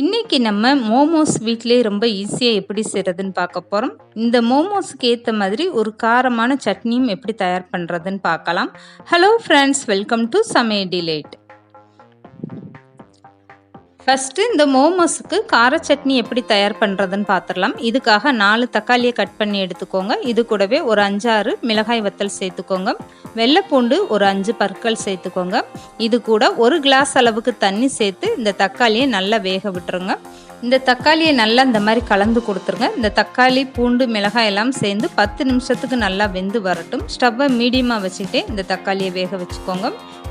இன்னைக்கு நம்ம மோமோஸ் வீட்டிலே ரொம்ப ஈஸியாக எப்படி செய்கிறதுன்னு பார்க்க போகிறோம் இந்த மோமோஸ்க்கு ஏற்ற மாதிரி ஒரு காரமான சட்னியும் எப்படி தயார் பண்ணுறதுன்னு பார்க்கலாம். Hello friends welcome to சமே delight first இந்த மோமோஸுக்கு கார சட்னி எப்படி தயார் பண்ணுறதுன்னு பார்த்துடலாம் இதுக்காக நாலு தக்காளியை கட் பண்ணி எடுத்துக்கோங்க. இது கூடவே ஒரு அஞ்சாறு மிளகாய் வத்தல் சேர்த்துக்கோங்க. வெள்ளைப்பூண்டு ஒரு அஞ்சு பற்கள் சேர்த்துக்கோங்க. இது கூட ஒரு கிளாஸ் அளவுக்கு தண்ணி சேர்த்து இந்த தக்காளியை நல்லா வேக விட்டுருங்க. இந்த தக்காளியை நல்லா இந்த மாதிரி கலந்து கொடுத்துருங்க. இந்த தக்காளி பூண்டு மிளகாய் எல்லாம் சேர்ந்து பத்து நிமிஷத்துக்கு நல்லா வெந்து வரட்டும். ஸ்டவ்வை மீடியமாக வச்சுக்கிட்டே இந்த தக்காளியை வேக வச்சுக்கோங்க.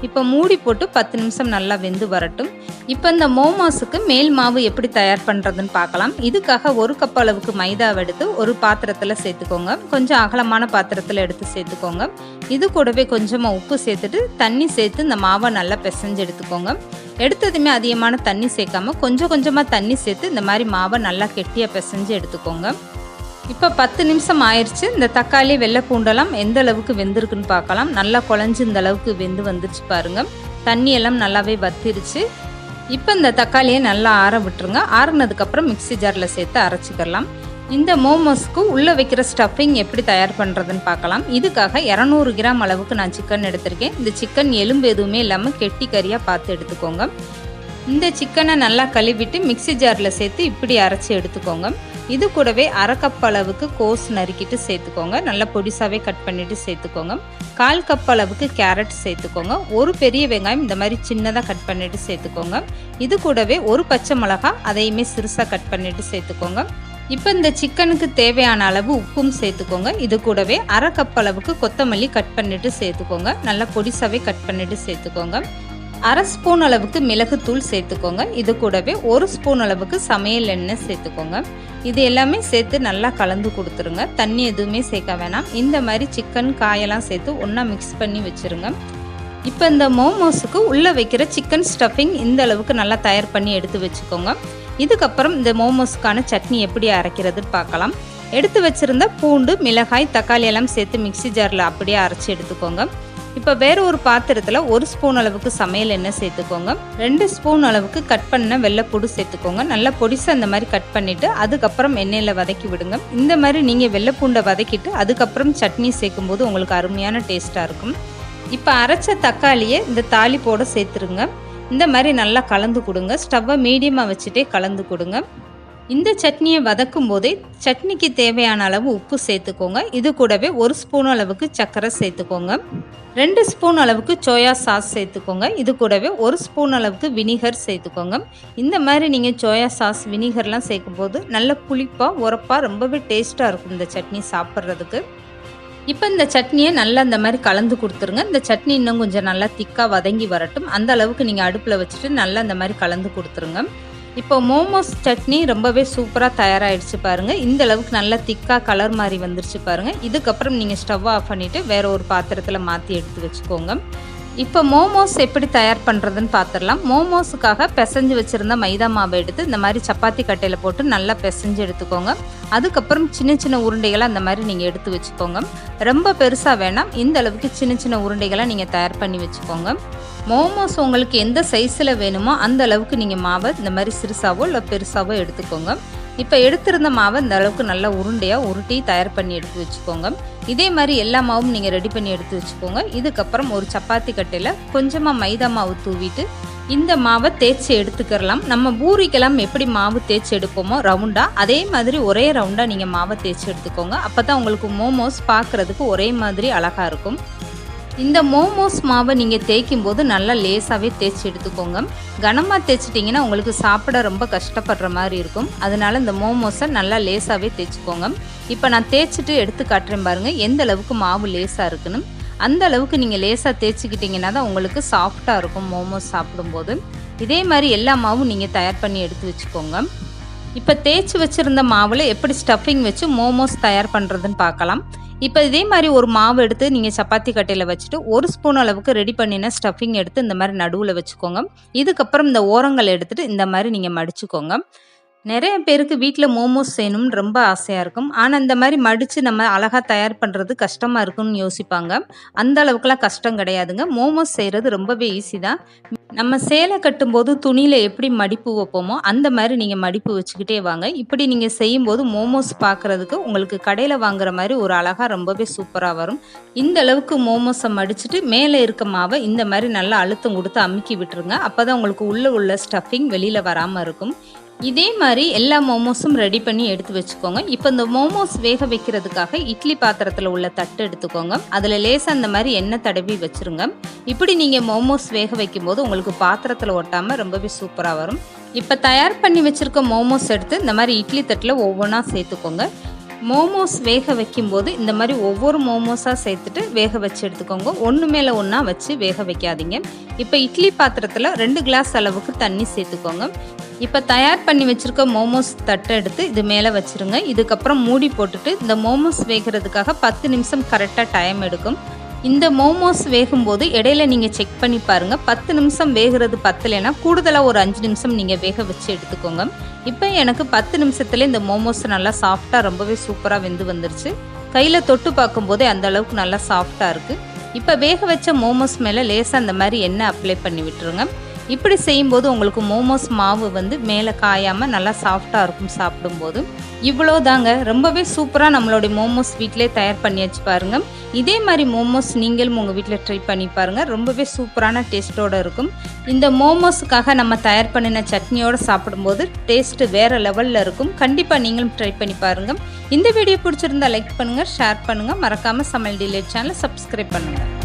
இப்போ மூடி போட்டு பத்து நிமிஷம் நல்லா வெந்து வரட்டும். இப்போ இந்த மோமோஸுக்கு மேல் மாவு எப்படி தயார் பண்ணுறதுன்னு பார்க்கலாம். இதுக்காக ஒரு கப் அளவுக்கு மைதாவை எடுத்து ஒரு பாத்திரத்தில் சேர்த்துக்கோங்க. கொஞ்சம் அகலமான பாத்திரத்தில் எடுத்து சேர்த்துக்கோங்க. இது கூடவே கொஞ்சமாக உப்பு சேர்த்துட்டு தண்ணி சேர்த்து இந்த மாவை நல்லா பிசைஞ்சு எடுத்துக்கோங்க. எடுத்ததுமே அதிகமான தண்ணி சேர்க்காம கொஞ்சம் கொஞ்சமாக தண்ணி சேர்த்து இந்த மாதிரி மாவை நல்லா கெட்டியாக பிசைஞ்சு எடுத்துக்கோங்க. இப்போ பத்து நிமிஷம் ஆயிடுச்சு இந்த தக்காளி வெள்ளை பூண்டெல்லாம் எந்த அளவுக்கு வெந்திருக்குன்னு பார்க்கலாம். நல்லா குழஞ்சி இந்த அளவுக்கு வெந்து வந்துருச்சு பாருங்கள் தண்ணி எல்லாம் நல்லாவே வத்திருச்சு. இப்போ இந்த தக்காளியை நல்லா ஆற விட்டுருங்க. ஆறுனதுக்கப்புறம் மிக்சி ஜாரில் சேர்த்து அரைச்சிக்கலாம். இந்த மோமோஸ்க்கு உள்ளே வைக்கிற ஸ்டஃபிங் எப்படி தயார் பண்ணுறதுன்னு பார்க்கலாம். இதுக்காக இரநூறு கிராம் அளவுக்கு நான் சிக்கன் எடுத்திருக்கேன். இந்த சிக்கன் எலும்பு எதுவுமே இல்லாமல் கெட்டி கறியாக பார்த்து எடுத்துக்கோங்க. இந்த சிக்கனை நல்லா கழுவிட்டு மிக்சி ஜாரில் சேர்த்து இப்படி அரைச்சி எடுத்துக்கோங்க. இது கூடவே அரை கப் அளவுக்கு கோஸ் நறுக்கிட்டு சேர்த்துக்கோங்க. நல்லா பொடிசாவே கட் பண்ணிவிட்டு சேர்த்துக்கோங்க. கால் கப் அளவுக்கு கேரட் சேர்த்துக்கோங்க. ஒரு பெரிய வெங்காயம் இந்த மாதிரி சின்னதாக கட் பண்ணிவிட்டு சேர்த்துக்கோங்க. இது கூடவே ஒரு பச்சை மிளகா அதையுமே சிறுசாக கட் பண்ணிவிட்டு சேர்த்துக்கோங்க. இப்போ இந்த சிக்கனுக்கு தேவையான அளவு உப்பும் சேர்த்துக்கோங்க. இது கூடவே அரை கப் அளவுக்கு கொத்தமல்லி கட் பண்ணிட்டு சேர்த்துக்கோங்க. நல்லா பொடிசாவே கட் பண்ணிட்டு சேர்த்துக்கோங்க. அரை ஸ்பூன் அளவுக்கு மிளகுத்தூள் சேர்த்துக்கோங்க. இது கூடவே ஒரு ஸ்பூன் அளவுக்கு சமையல் எண்ணெய் சேர்த்துக்கோங்க. இது எல்லாமே சேர்த்து நல்லா கலந்து கொடுத்துருங்க. தண்ணி எதுவுமே சேர்க்க வேணாம். இந்த மாதிரி சிக்கன் காயெல்லாம் சேர்த்து ஒன்றா மிக்ஸ் பண்ணி வச்சுருங்க. இப்போ இந்த மோமோஸுக்கு உள்ளே வைக்கிற சிக்கன் ஸ்டஃபிங் இந்த அளவுக்கு நல்லா தயார் பண்ணி எடுத்து வச்சுக்கோங்க. இதுக்கப்புறம் இந்த மோமோஸ்க்கான சட்னி எப்படி அரைக்கிறதுன்னு பார்க்கலாம். எடுத்து வச்சுருந்த பூண்டு மிளகாய் தக்காளி எல்லாம் சேர்த்து மிக்சி ஜாரில் அப்படியே அரைச்சி எடுத்துக்கோங்க. இப்போ வேற ஒரு பாத்திரத்தில் ஒரு ஸ்பூன் அளவுக்கு சமையல் எண்ணெய் சேர்த்துக்கோங்க. ரெண்டு ஸ்பூன் அளவுக்கு கட் பண்ண வெள்ளைப்பூடு சேர்த்துக்கோங்க. நல்லா பொடிசை அந்த மாதிரி கட் பண்ணிவிட்டு அதுக்கப்புறம் எண்ணெயில் வதக்கி விடுங்க. இந்த மாதிரி நீங்கள் வெள்ளைப்பூண்டை வதக்கிட்டு அதுக்கப்புறம் சட்னி சேர்க்கும்போது உங்களுக்கு அருமையான டேஸ்ட்டாக இருக்கும். இப்போ அரைச்ச தக்காளியை இந்த தாளிப்போடு சேர்த்துருங்க. இந்த மாதிரி நல்லா கலந்து கொடுங்க. ஸ்டவ்வை மீடியமாக வச்சுட்டே கலந்து கொடுங்க. இந்த சட்னியை வதக்கும் போதே சட்னிக்கு தேவையான அளவு உப்பு சேர்த்துக்கோங்க. இது கூடவே ஒரு ஸ்பூன் அளவுக்கு சர்க்கரை சேர்த்துக்கோங்க. ரெண்டு ஸ்பூன் அளவுக்கு சோயா சாஸ் சேர்த்துக்கோங்க. இது கூடவே ஒரு ஸ்பூன் அளவுக்கு வினிகர் சேர்த்துக்கோங்க. இந்த மாதிரி நீங்கள் சோயா சாஸ் வினிகர்லாம் சேர்க்கும்போது நல்ல புளிப்பாக உரப்பாக ரொம்பவே டேஸ்ட்டாக இருக்கும் இந்த சட்னி சாப்பிட்றதுக்கு. இப்போ இந்த சட்னியை நல்லா இந்த மாதிரி கலந்து கொடுத்துருங்க. இந்த சட்னி இன்னும் கொஞ்சம் நல்லா திக்காக வதங்கி வரட்டும். அந்த அளவுக்கு நீங்கள் அடுப்பில் வச்சுட்டு நல்லா இந்த மாதிரி கலந்து கொடுத்துருங்க. இப்போ மோமோஸ் சட்னி ரொம்பவே சூப்பராக தயாராகிடுச்சு பாருங்கள் இந்த அளவுக்கு நல்லா திக்காக கலர் மாதிரி வந்துருச்சு பாருங்கள் இதுக்கப்புறம் நீங்கள் ஸ்டவ் ஆஃப் பண்ணிவிட்டு வேறு ஒரு பாத்திரத்தில் மாற்றி எடுத்து வச்சுக்கோங்க. இப்போ மோமோஸ் எப்படி தயார் பண்ணுறதுன்னு பார்த்துடலாம் மோமோஸுக்காக பிசைஞ்சு வச்சுருந்த மைதா மாவை எடுத்து இந்த மாதிரி சப்பாத்தி கட்டையில் போட்டு நல்லா பிசைஞ்சு எடுத்துக்கோங்க. அதுக்கப்புறம் சின்ன சின்ன உருண்டைகளை அந்த மாதிரி நீங்கள் எடுத்து வச்சுக்கோங்க. ரொம்ப பெருசாக வேணாம். இந்த அளவுக்கு சின்ன சின்ன உருண்டைகளை நீங்கள் தயார் பண்ணி வச்சுக்கோங்க. மோமோஸ் உங்களுக்கு எந்த சைஸில் வேணுமோ அந்த அளவுக்கு நீங்கள் மாவை இந்த மாதிரி சிறுசாவோ இல்லை பெருசாவோ எடுத்துக்கோங்க. இப்போ எடுத்திருந்த மாவை இந்த அளவுக்கு நல்லா உருண்டையாக உருட்டி தயார் பண்ணி எடுத்து வச்சுக்கோங்க. இதே மாதிரி எல்லா மாவும் நீங்கள் ரெடி பண்ணி எடுத்து வச்சுக்கோங்க. இதுக்கப்புறம் ஒரு சப்பாத்தி கட்டையில் கொஞ்சமாக மைதா மாவு தூவிட்டு இந்த மாவை தேய்ச்சி எடுத்துக்கிறலாம். நம்ம பூரிக்கெல்லாம் எப்படி மாவு தேய்ச்சி எடுப்போமோ ரவுண்டாக அதே மாதிரி ஒரே ரவுண்டாக நீங்கள் மாவை தேய்ச்சி எடுத்துக்கோங்க. அப்போ தான் உங்களுக்கு மோமோஸ் பார்க்குறதுக்கு ஒரே மாதிரி அழகாக இருக்கும். இந்த மோமோஸ் மாவை நீங்கள் தேய்க்கும் போது நல்லா லேசாகவே தேய்ச்சி எடுத்துக்கோங்க. கனமாக தேய்ச்சிட்டிங்கன்னா உங்களுக்கு சாப்பிட ரொம்ப கஷ்டப்படுற மாதிரி இருக்கும். அதனால இந்த மோமோஸை நல்லா லேசாகவே தேய்ச்சிக்கோங்க. இப்போ நான் தேய்ச்சிட்டு எடுத்து காட்டுறேன் பாருங்கள் எந்த அளவுக்கு மாவு லேசாக இருக்குன்னு அந்த அளவுக்கு நீங்கள் லேசாக தேய்ச்சிக்கிட்டிங்கன்னா தான் உங்களுக்கு சாஃப்டாக இருக்கும் மோமோஸ் சாப்பிடும்போது. இதே மாதிரி எல்லா மாவும் நீங்கள் தயார் பண்ணி எடுத்து வச்சுக்கோங்க. இப்போ தேய்ச்சி வச்சுருந்த மாவில் எப்படி ஸ்டஃபிங் வச்சு மோமோஸ் தயார் பண்ணுறதுன்னு பார்க்கலாம். இப்போ இதே மாதிரி ஒரு மாவு எடுத்து நீங்கள் சப்பாத்தி கட்டையில் வச்சுட்டு ஒரு ஸ்பூன் அளவுக்கு ரெடி பண்ணின ஸ்டஃபிங் எடுத்து இந்த மாதிரி நடுவில் வச்சுக்கோங்க. இதுக்கப்புறம் இந்த ஓரங்கள் எடுத்துகிட்டு இந்த மாதிரி நீங்கள் மடிச்சுக்கோங்க. நிறைய பேருக்கு வீட்டில் மோமோஸ் செய்யணும்னு ரொம்ப ஆசையாக இருக்கும். ஆனால் இந்த மாதிரி மடித்து நம்ம அழகாக தயார் பண்ணுறது கஷ்டமாக இருக்கும்னு யோசிப்பாங்க. அந்த அளவுக்குலாம் கஷ்டம் கிடையாதுங்க. மோமோஸ் செய்கிறது ரொம்பவே ஈஸி தான். நம்ம சேலை கட்டும்போது துணியில் எப்படி மடிப்பு வைப்போமோ அந்த மாதிரி நீங்கள் மடிப்பு வச்சுக்கிட்டே வாங்க. இப்படி நீங்கள் செய்யும்போது மோமோஸ் பார்க்குறதுக்கு உங்களுக்கு கடையில் வாங்குற மாதிரி ஒரு அழகாக ரொம்பவே சூப்பராக வரும். இந்த அளவுக்கு மோமோஸை மடிச்சுட்டு மேலே இருக்க மாவை இந்த மாதிரி நல்லா அழுத்தம் கொடுத்து அமுக்கி விட்டுருங்க. அப்போ தான் உங்களுக்கு உள்ளே உள்ள ஸ்டஃபிங் வெளியில் வராமல் இருக்கும். இதே மாதிரி எல்லா மோமோஸும் ரெடி பண்ணி எடுத்து வச்சுக்கோங்க. இப்போ இந்த மோமோஸ் வேக வைக்கிறதுக்காக இட்லி பாத்திரத்தில் உள்ள தட்டு எடுத்துக்கோங்க. அதில் லேசாக அந்த மாதிரி எண்ணெய் தடவி வச்சுருங்க. இப்படி நீங்கள் மோமோஸ் வேக வைக்கும்போது உங்களுக்கு பாத்திரத்தில் ஒட்டாமல் ரொம்பவே சூப்பராக வரும். இப்போ தயார் பண்ணி வச்சுருக்க மோமோஸ் எடுத்து இந்த மாதிரி இட்லி தட்டில் ஒவ்வொன்றா சேர்த்துக்கோங்க. மோமோஸ் வேக வைக்கும்போது இந்த மாதிரி ஒவ்வொரு மோமோஸாக சேர்த்துட்டு வேக வச்சு எடுத்துக்கோங்க. ஒன்று மேலே ஒன்றா வச்சு வேக வைக்காதீங்க. இப்போ இட்லி பாத்திரத்தில் ரெண்டு கிளாஸ் அளவுக்கு தண்ணி சேர்த்துக்கோங்க. இப்போ தயார் பண்ணி வச்சுருக்க மோமோஸ் தட்டை எடுத்து இது மேலே வச்சுருங்க. இதுக்கப்புறம் மூடி போட்டுட்டு இந்த மோமோஸ் வேகிறதுக்காக பத்து நிமிஷம் கரெக்டாக டைம் எடுக்கும். இந்த மோமோஸ் வேகும்போது இடையில நீங்கள் செக் பண்ணி பாருங்கள் பத்து நிமிஷம் வேகிறது பத்தலைன்னா கூடுதலாக ஒரு அஞ்சு நிமிஷம் நீங்கள் வேக வச்சு எடுத்துக்கோங்க. இப்போ எனக்கு பத்து நிமிஷத்துல இந்த மோமோஸ் நல்லா சாஃப்டாக ரொம்பவே சூப்பராக வெந்து வந்துருச்சு. கையில் தொட்டு பார்க்கும்போதே அந்த அளவுக்கு நல்லா சாஃப்டாக இருக்குது இப்போ வேக வச்ச மோமோஸ் மேலே லேசாக அந்த மாதிரி எண்ணெய் அப்ளை பண்ணி விட்டுருங்க. இப்படி செய்யும்போது உங்களுக்கு மோமோஸ் மாவு வந்து மேலே காயாமல் நல்லா சாஃப்டாக இருக்கும் சாப்பிடும்போது. இவ்வளோ தாங்க ரொம்பவே சூப்பராக நம்மளுடைய மோமோஸ் வீட்டிலே தயார் பண்ணி வச்சு பாருங்கள் இதே மாதிரி மோமோஸ் நீங்களும் உங்கள் வீட்டில் ட்ரை பண்ணி பாருங்கள் ரொம்பவே சூப்பரான டேஸ்ட்டோடு இருக்கும். இந்த மோமோஸுக்காக நம்ம தயார் பண்ணின சட்னியோடு சாப்பிடும்போது டேஸ்ட்டு வேறு லெவலில் இருக்கும். கண்டிப்பாக நீங்களும் ட்ரை பண்ணி பாருங்கள் இந்த வீடியோ பிடிச்சிருந்தா லைக் பண்ணுங்கள் ஷேர் பண்ணுங்கள் மறக்காமல் சமையல் டிலேட் சேனலை சப்ஸ்கிரைப் பண்ணுங்கள்